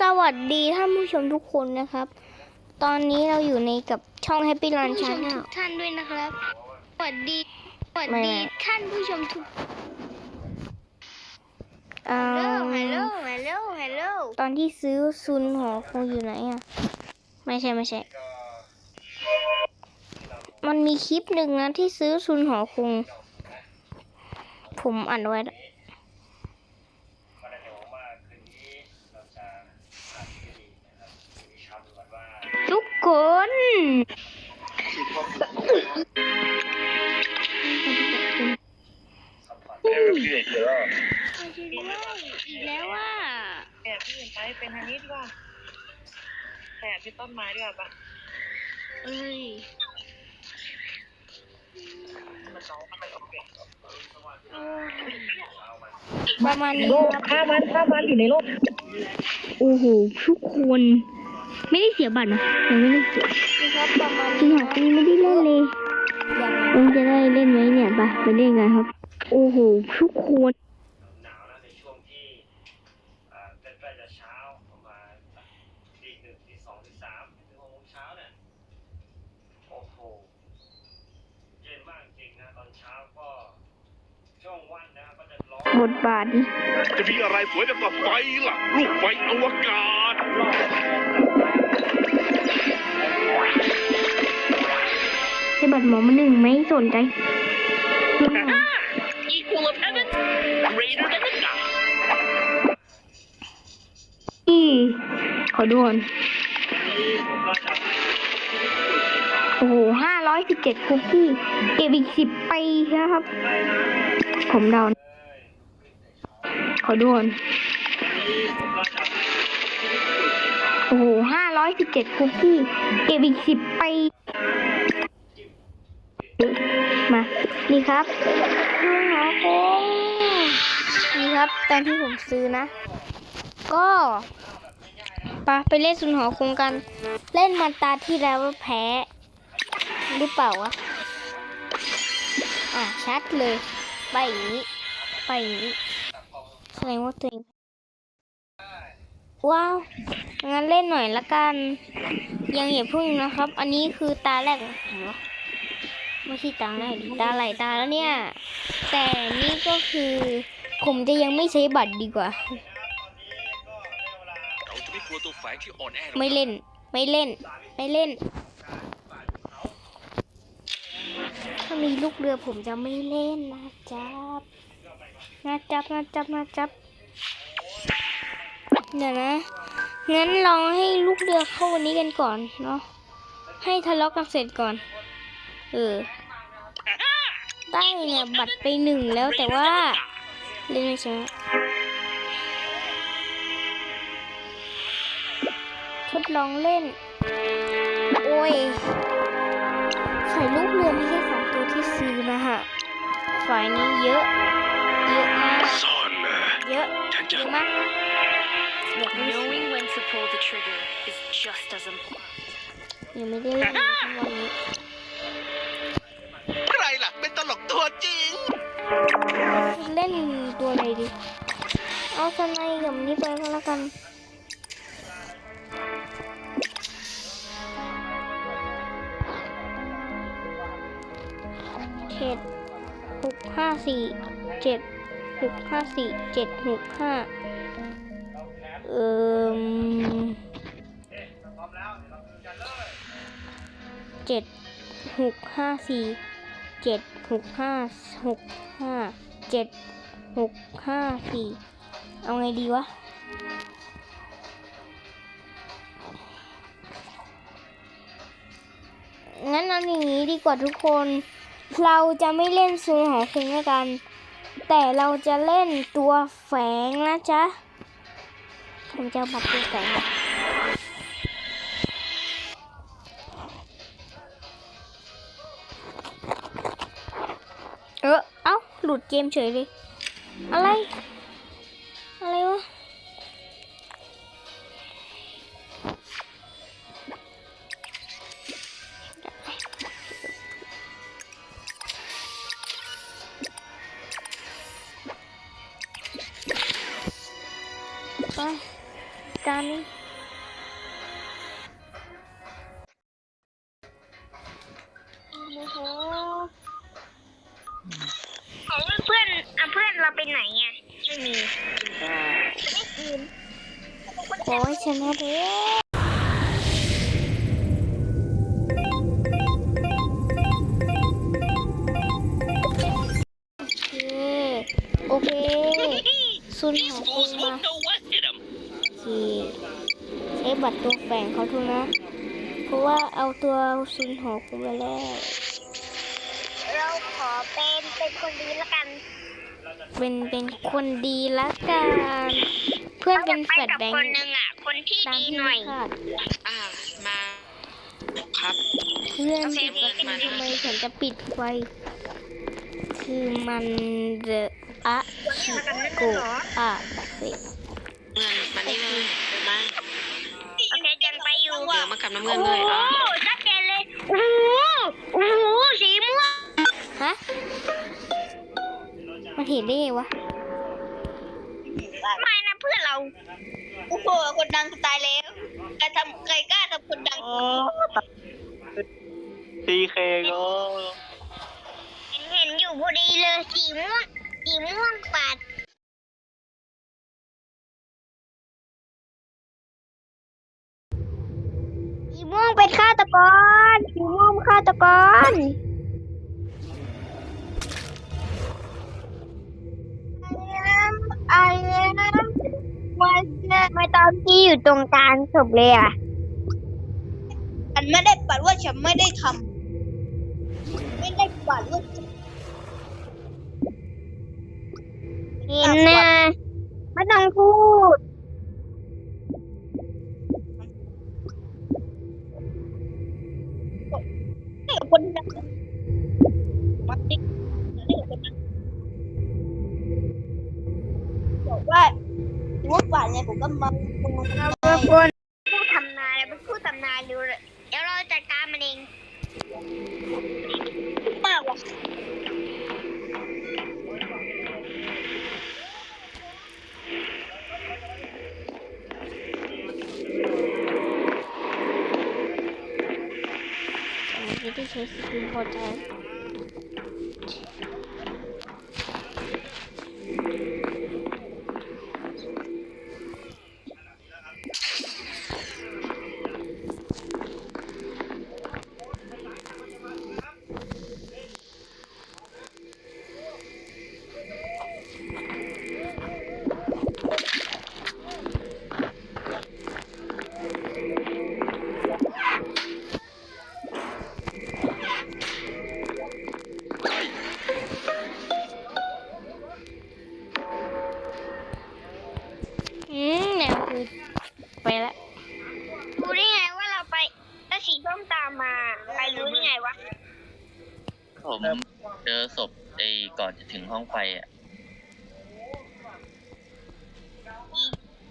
สวัสดีท่านผู้ชมทุกคนนะครับ ตอนนี้เราอยู่ในกับช่อง Happy Run ผู้ชม Channel ทุกท่านด้วยนะครับ สวัสดี สวัสไม่ดีไม่ท่านผู้ชมทุกเอ่ฮัลโหลอฮัลโหลฮัลโหลตอนที่ซื้อซุนหอคงอยู่ไหนอะ ไม่ใช่ไม่ใช่ มันมีคลิปหนึ่งนะที่ซื้อซุนหอคง ผมอ่านไว้ แล้วทุกคนอีกแล้วว่าแอบพี่อื่นไปเป็นทางนี้ดีกว่าแอบที่ต้นไม้ดีกว่าปะเอ้ยมันน้องมันโอเคประมาณนี้ โลกครับฆ่ามันฆ่ามันอยู่ในโลก โอ้โหทุกคน ไม่ได้เสียบัตรนะยังไม่ได้เสียนี่ครับประมาณจริงนี้อะนะอันนี้ไม่ได้เล่นเลยอย่างเองจะได้เล่นไหมเนี่ยไปไปเล่นกันครับ โอ้โหทุกคนหนาวนะในช่วงที่อ่าใกล้ๆจะเช้าประมาณตีหนึ่งตีสองตีสามถึงหกโมงเช้าเนี่ยโอ้โหเย็นมากจริงนะตอนเช้าก็ช่วงวันนะก็จะร้อนบทบาทดิจะมีอะไรสวยไปกว่าไฟล่ะ ลูกไฟอวกาศ ให้บัตรหมอมาหนึ่งไม่สนใจ Equal of heaven greater than the god อีขอด่วน โอ้โหห้าร้อยสิบเจ็ดคุกกี้ เก็บอีกสิบปีนะครับ ผมเดานะขอด่วน โอ้โหห้าร้อยสิบเจ็ดคุกกี้ เก็บอีกสิบปี มา นี่ครับดูหอคงนี่ครับ ตอนที่ผมซื้อนะ ก็ไปไปเล่นซุนหอคงกัน เล่นมันตาที่แล้วแพ้หรือเปล่าวะอะชัดเลย ไปอย่างนี้ ไปอย่างนี้แสดงว่าตัวเองว้าว งั้นเล่นหน่อยละกัน ยังอย่าพึ่งนะครับ อันนี้คือตาแรกของผม ไม่ใช่ตาแรกดิตาไหลายตาแล้วเนี่ย แต่นี่ก็คือผมจะยังไม่ใช้บัตรดีกว่า เราจะไม่กลัวตัวแฝงที่อ่อนแอหรอกไม่เล่น ไม่เล่น ไม่เล่น ถ้ามีลูกเรือผมจะไม่เล่นนะจ๊บนะจับนะจับนะจับ เดี๋ยวนะ งั้นลองให้ลูกเรือเข้าวันนี้กันก่อนเนาะ ให้ทะเลาะกันเสร็จก่อน เออ ได้เนี่ยบัตรไปหนึ่งแล้วแต่ว่าเล่นไม่ใช่ไหมทดลองเล่น โอ้ยไข่ลูกเรือมีแค่สองตัวที่ซื้อนะฮะฝ่ายนี้เยอะเยอะมากซ่อนนะเยอะฉันเยจะอะมากอยากรู้ Knowing when to pull the trigger is just as important. ยังไม่ได้เล่นเลยทั้งวันนี้ สไนด์กับนี้ไปก็แล้วกันเจ็ดหกห้าสี่เจ็ดหกห้าสี่เจ็ดหกห้าเอ่มเจ็ดหกห้าสี่เจ็ดหกห้าหกห้าเจ็ดหกห้าสี่ เอาไงดีวะ งั้นเอาอย่างนี้ดีกว่าทุกคน เราจะไม่เล่นซูนหอคงด้วกัน แต่เราจะเล่นตัวแฝงนะจ๊ะ ผมจะบัตรตัวแฝงเออ เอ้า หลุดเกมเฉยเลย อะไร ไปไปตาร์นึงโอ้โหของเพื่อนอะเพื่อนเราไปไหนอะไม่มีโอ้ยชนะแล้วโอเค โอเคซุนหาคุงมา ขี่ใช้บัตรตัวแฝงเขาทุกนะ เพราะว่าเอาตัวซุนหอคุงไปแล้ว เราขอเป็นเป็นคนดีละกัน เป็นเป็นคนดีละกัน เพื่อนเป็นแฟดกับแบงคนค์หนึ่งอะ คนที่ตามดีที่หน่อย คาดอ่ามาครับ เพื่อนโอเคบอกว่าดีทำไมฉันจะปิดไฟ คือมันเดอะอะชิโกอะสิเกับน้ำเงิโอ้นโหเลยอ๋อชัดเจนเลยโอ้โหโอ้โหสีม่วงฮะมันเห็นได้ไงวะไม่นะเพื่อนเราโอ้โหคนดังตายแล้วใครทำใครกล้าทำคนดังพีเคก็เห็นเห็นอยู่พอดีเลยสีม่วงสีม่วงปาด ม่วงเป็นฆาตกรสีม่วงเป็นฆาตกรไอ้วันนี้ไม่ตอนที่อยู่ตรงกลางศพเลยอะฉันไม่ได้ปัดว่าฉันไม่ได้ทำไม่ได้ปัดว่าฉันเห็นนะไม่ต้องพูด ว่าปัดไงผมก็มาคุณมาเราเป็นคนผู้ทำนายเป็นผู้ทำนายดูเลยเดี๋ยวเราจัดการมันเองมากว่ะไม่ได้ใช้สกิลพอใจ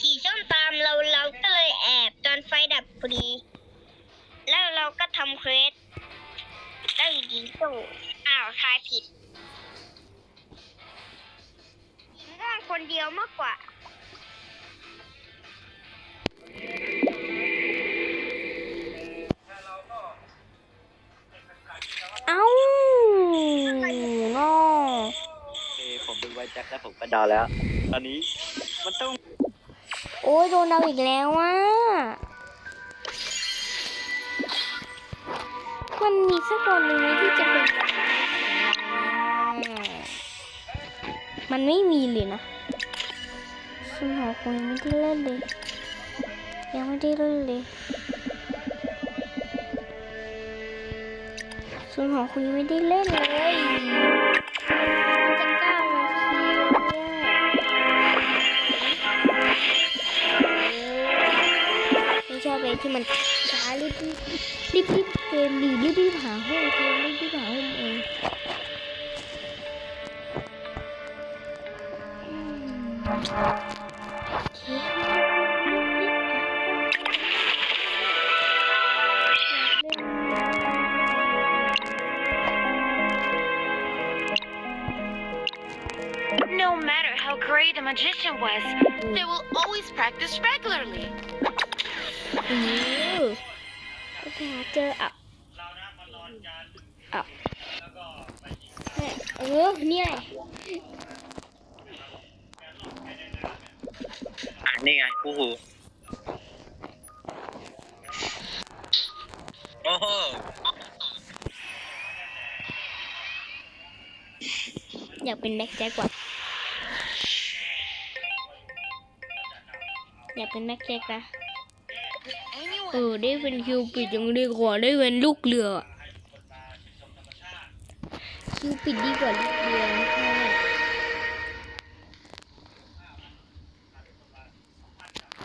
สีส้มตามเราเราก็เลยแอบตอนไฟดับพอดี แล้วเราก็ทำเควสแล้วอยู่ดีก็อ้าวทายผิดสีม่วงคนเดียวมากกว่าเอ้าน้อผมเป็นไวแจ็คแล้วผมก็เดาแล้ว ตอนนี้ มันต้องโอ้ยโดนเราอีกแล้วอะ มันมีสักคนหนึ่งไหมที่จะเป็น มันไม่มีเลยนะสมองคงยังไม่ได้เล่นเลย ยังไม่ได้เล่นเลยส่วนของคุณยังไม่ได้เล่นเลย ที่มันช้ารีบรีบรีบรีบเกมดีรีบรีบหาห้องเกมรีบรีบหาห้องเอง อืมโอเค No matter how great a magician was, they will always practice regularly. เออก็จะหาเจออะอะแม่เออเนี่ยอ่านี่ไงคู่หูโอ้โหอยากเป็นแบ็คแจ็คกว่าอยากเป็นแบ็คแจ็คนะ เออ ได้เป็นคิวปิดยังดีกว่าได้เป็นลูกเรือ คิวปิดดีกว่าลูกเรือนะคะ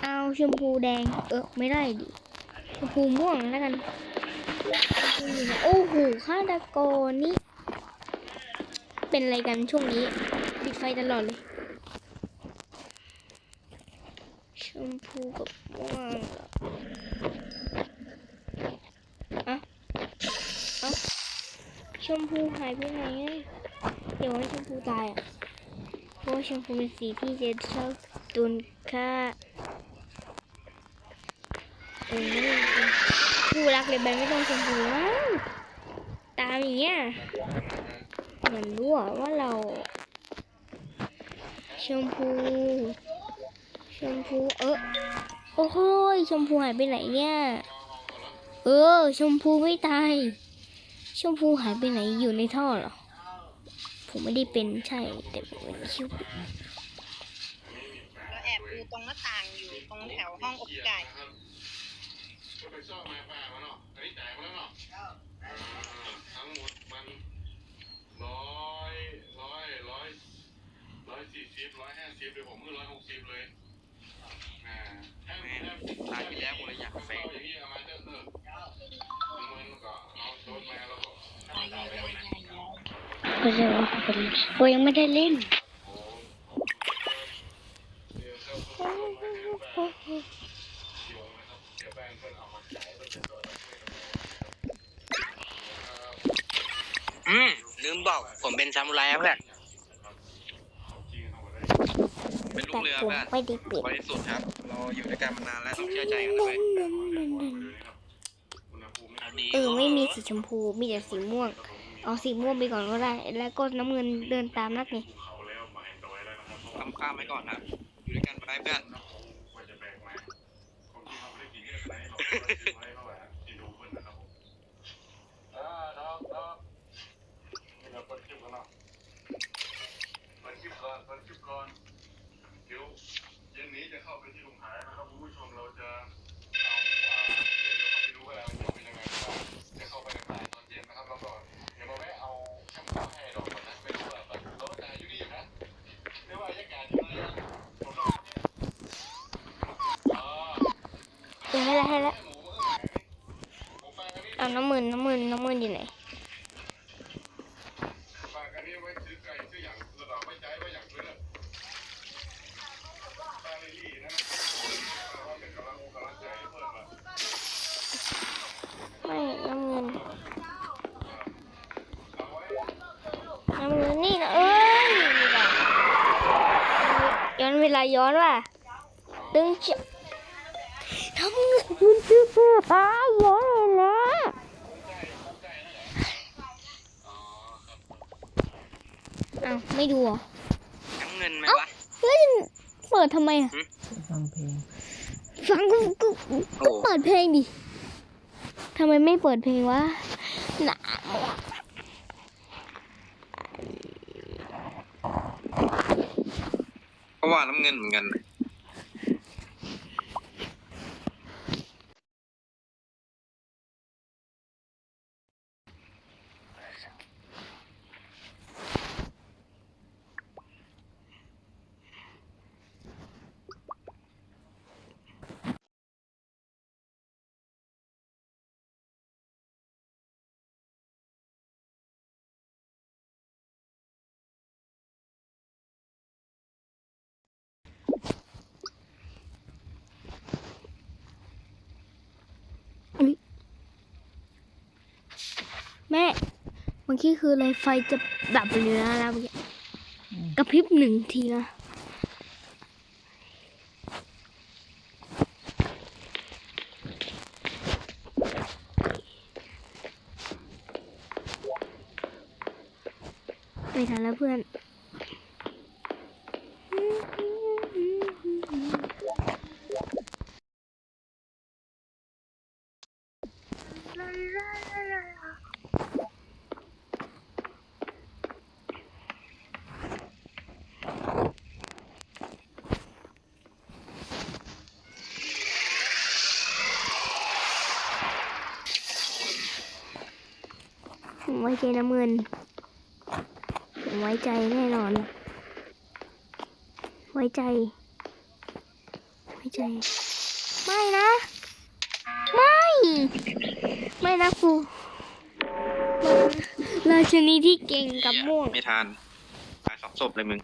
เอาชมพูแดง เออไม่ได้ดิ ชมพูม่วงแล้วกันโอ้โหฆาตกรนี่ เป็นอะไรกันช่วงนี้ ปิดไฟตลอดเลย ชมพูกับม่วงรออะเอ้าช มพูหายไปไหนอะเดี๋ยวให้ชมพูตายอะเพราะชมพูเป็นสีที่เจะชอบตุนค่าเออไม่ต้องผู้รักเลยแบนไม่ต้องชมพูมั้งตามอย่างเงี้ยเหมือนรู้ว่าเรา ชมพู ชมพูเออโอ้โหชมพูหายไปไหนเนี่ย เออ ชมพูไม่ตาย ชมพูหายไปไหนอยู่ในท่อเหรอ ผมไม่ได้เป็นใช่ แต่ผมเป็นคิวปิดเราแอบดูตรงหน้าต่างอยู่ตรงแถวห้องอบไก่ไปซ่อมมาป่ามาเนาะอันนี้จ่ายมาแล้วเนาะทั้งหมดมันร้อยร้อยร้อยร้อยสี่สิบร้อยห้าสิบเลยผมมือร้อยหกสิบเลยอ่าถ้าถ้าตายไปแล้วคนละอย่างแฟงอย่าง ก็จะว่าผมผมยังไม่ได้เล่นอืมลืมบอกผมเป็นซามูไรครับเพื่อนเป็นลูแต่กเรือผมเพื่อนไม่ได้ปิดบริสุทธิ์ครับ เราอยู่ด้วยกันมานานแล้วต้องเชื่อใจกันเลยดีเออไม่มีสีชมพูมีแต่สีม่วง เอาสีม่วงไปก่อนก็ได้ แล้วก็น้ำเงินเดินตามนักนี่ทำข้ามไว้ก่อนครับอยู่ด้วยกันไปเพื่อนอ่าเนาะเนาะนี่เราเปิดคลิปกันเนาะเปิดคลิปก่อนเปิดคลิปก่อนเดี๋ยวเย็นนี้จะเข้าไปที่ลุงหายนะครับคุณผู้ชมเราจะ ให้แล้วให้แล้วเอาน้ำมืนน้ำมืนน้ำมืนอยู่ไหนไม่น้ำเงินน้ำเงินนี่นะเอ้ยย้อนเวลาย้อนว่ะตึงเชื ชื่อเสื้อผ้าย้อนเวลาอ้าวไม่ดูเหรอน้ำเงินไหมเอ้าวะแล้วจะเปิดทำไมอะ ฟังเพลงฟังก็ก็ก็เปิดเพลงดิทำไมไม่เปิดเพลงวะหนาวอะก็ว่าน้ำเงินเหมือนกัน แม่บางทีคืออะไรไฟจะดับไปเลยนะเมื่อกี้กระพริบหนึ่งทีนะไปทันแล้วเพื่อน ผมไว้ใจน้ำเงิน ผมไว้ใจแน่นอน ไว้ใจ ไว้ใจ ไม่นะ ไม่ ไม่นะครูราชนีที่เก่งกับม่วง ไม่ทันตายสองศพเลยมึง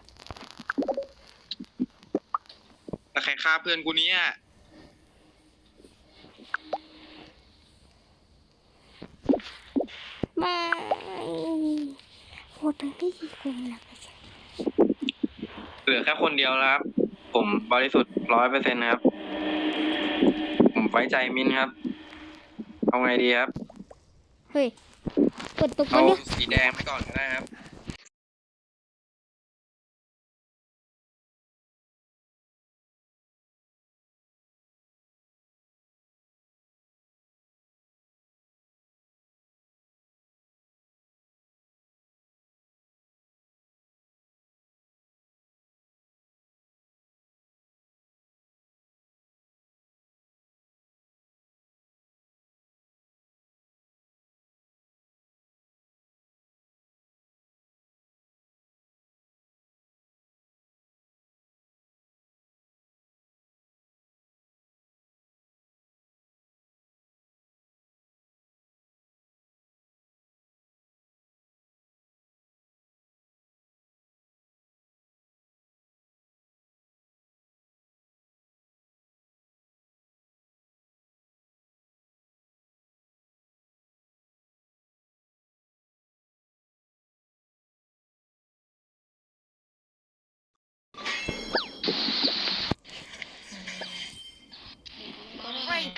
แล้วใครฆ่าเพื่อนกูเนี่ยไม่ โหดไปไม่กี่คนแล้วไม่ใช่เหลือแค่คนเดียวแล้วครับ ผมบริสุทธิ์ร้อยเปอร์เซ็นต์ครับ ผมไว้ใจมินครับ เอาไงดีครับ เฮ้ยกดตกเอามาเนี่ย สีแดงไปก่อนก็ได้ครับ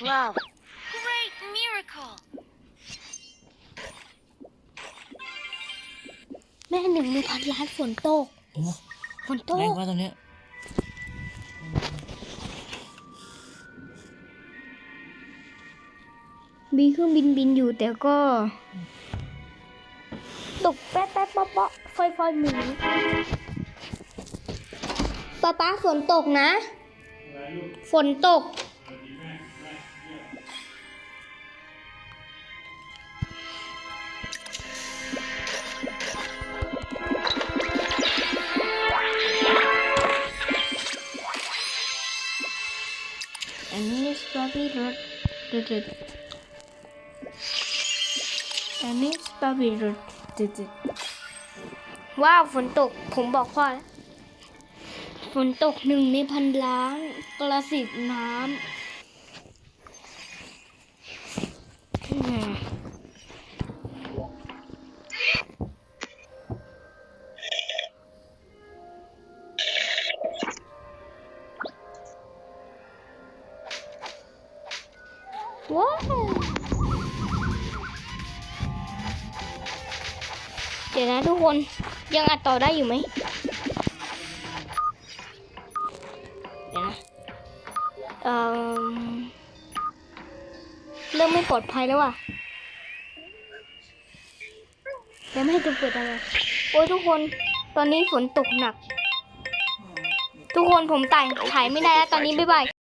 Great love. Great miracle. แม่หนึ่งในพันล้านฝนตกฝนตแรงกว่าตรงเนี้ยมีเครื่องบินบินอยู่แต่ก็ ตกแป๊ะแป๊ะเปาะเปาะฟอยฟอยหมุนป๊าป๊าฝนตกนะ ฝนตก สตรอเบอรี่รสเด็ดๆอันนี้สตรอเบอรี่รสเด็ดว้าวฝนตกผมบอกพ่อแล้วฝนตกหนึ่งในพันล้านกระสิบน้ำ ดี๋ยวนะทุกคนยังอัดต่อได้อยู่ไหมเดี๋ยวนะเอ่อเริ่มไม่ปลอดภัยแล้วว่ะยังไม่จะเปิดอะไรโอ้ยทุกคนตอนนี้ฝนตกหนัก ทุกคนผมถ่ายถ่ายไม่ได้แล้วตอนนี้บ๊ายบาย